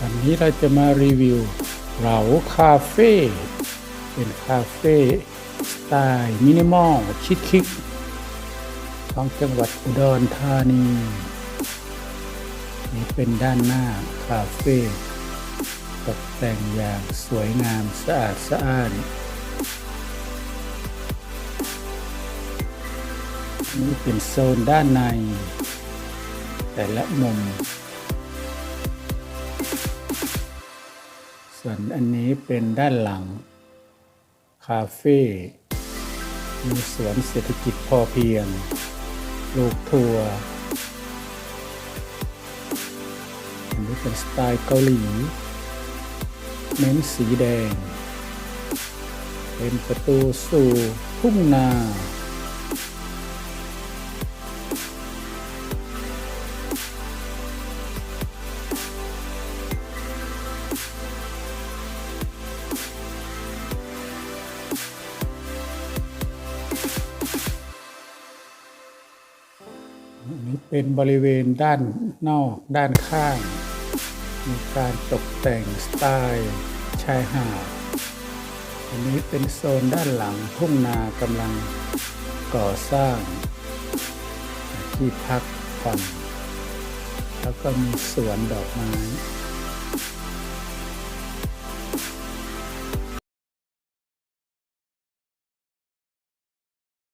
วันนี้เราจะมารีวิวเหลาคาเฟ่เป็นคาเฟ่สไตล์มินิมอลชิคคิกของจังหวัดอุดรธานี นี่เป็นด้านหน้าคาเฟ่ตกแต่งอย่างสวยงามสะอาดสะอ้านนี่เป็นโซนด้านใน แต่ละมุม ส่วนอันนี้เป็นด้านหลัง คาเฟ่มีสวนเศรษฐกิจพอเพียง ลูกทัวร์อันนี้เป็นสไตล์เกาหลี เน้นสีแดง เป็นประตูสู่ทุ่งนา เป็นบริเวณด้านนอกด้านข้าง มีการตกแต่งสไตล์ชายหาดอันนี้เป็นโซนด้านหลังทุ่งนากำลังก่อสร้าง ที่พักผ่อนแล้วก็มีสวนดอกไม้